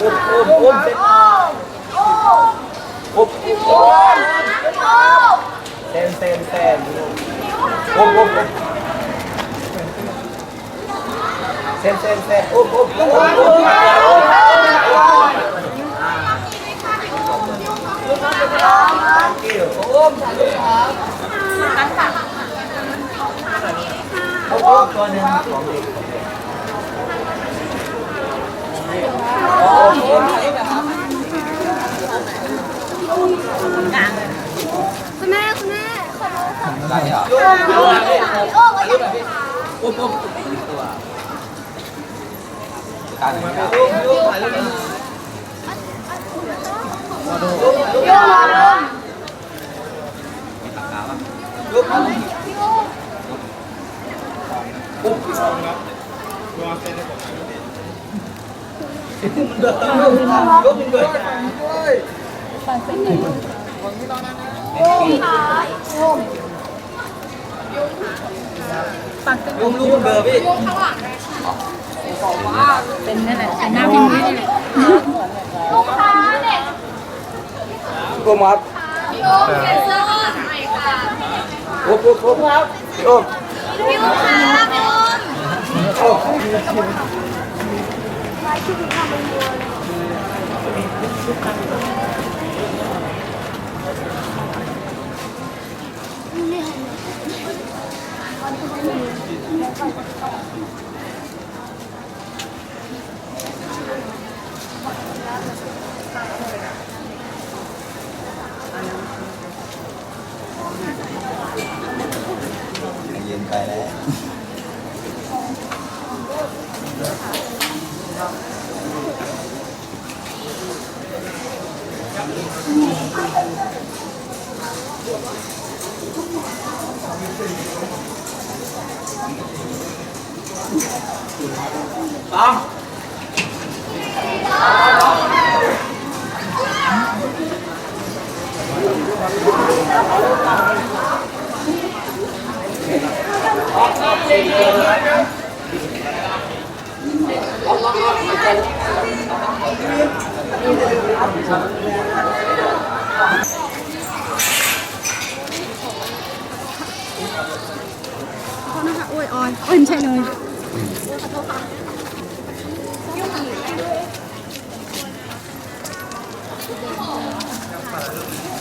อุ้มอุ้มอุ้มเส้นอุ้มเส้นเส้นเส้นอุ้มอุ้มอุ้มเส้นเส้นเส้นอุ้มอุ้มอุ้มอุ้มอุ้มอุ้มตัวหนึ่งของเด็ก คุณแม่คุณแม่ขอโทษค่ะอะไรอะโอ้ยโอ้ยอุ้มอุ้มตัวการไหนครับอุ้มอุ้มถ่ายรูปนะโยมมาลงรูปอะไรโอ้ยขาโอ้ย อุ้มลูกเบอร์พี่เป็นนั่นแหละเป็นหน้าพิมพ์นี่แหละลูกค้าเด็กอุ้มครับพี่โอ้เซ็นเซอร์ใหม่ค่ะอุ้มอุ้มอุ้มครับอุ้มพี่ลูกค้าพี่โอ้ hai chiếc vịt năm mươi luôn Hãy subscribe cho kênh Ghiền Mì Gõ Để không bỏ lỡ những video hấp dẫn ล้วต้องข อโทษนะคะโอ้ยออยโอ้ยไม่ใช่เลย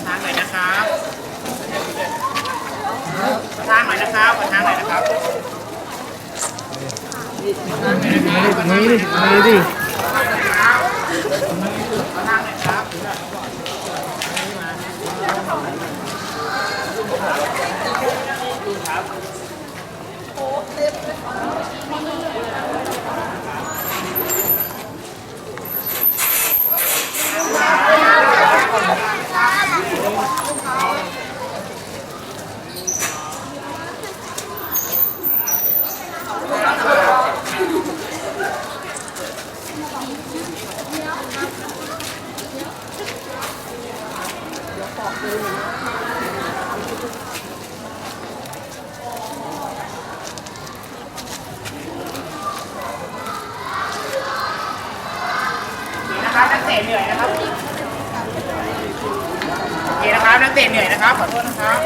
ทางไหนนะครับทางไหนนะครับขอทางไหนนะครับนะครับนัก เตะเหนื่อยนะครับโอเคนะครับนักเตะเหนื่อยนะครับขอโทษนะครับ